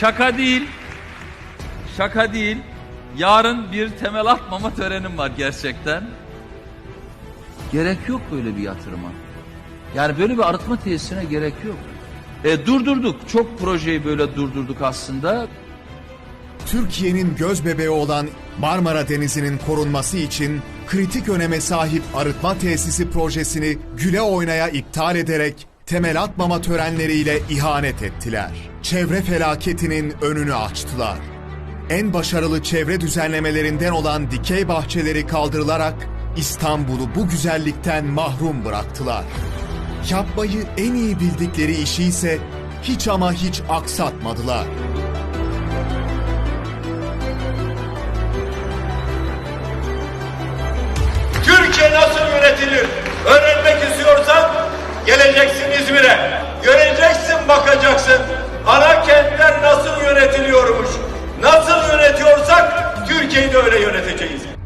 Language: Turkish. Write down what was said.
şaka değil. Şaka değil. Yarın bir temel atmama törenim var gerçekten. Gerek yok böyle bir yatırıma. Yani böyle bir arıtma tesisine gerek yok. E, durdurduk. Çok projeyi böyle durdurduk aslında. Türkiye'nin göz bebeği olan Marmara Denizi'nin korunması için kritik öneme sahip arıtma tesisi projesini güle oynaya iptal ederek temel atmama törenleriyle ihanet ettiler. Çevre felaketinin önünü açtılar. En başarılı çevre düzenlemelerinden olan dikey bahçeleri kaldırılarak İstanbul'u bu güzellikten mahrum bıraktılar. Yapmayı en iyi bildikleri işi ise hiç ama hiç aksatmadılar. Türkiye nasıl yönetilir? Türkiye'yi de öyle yöneteceğiz.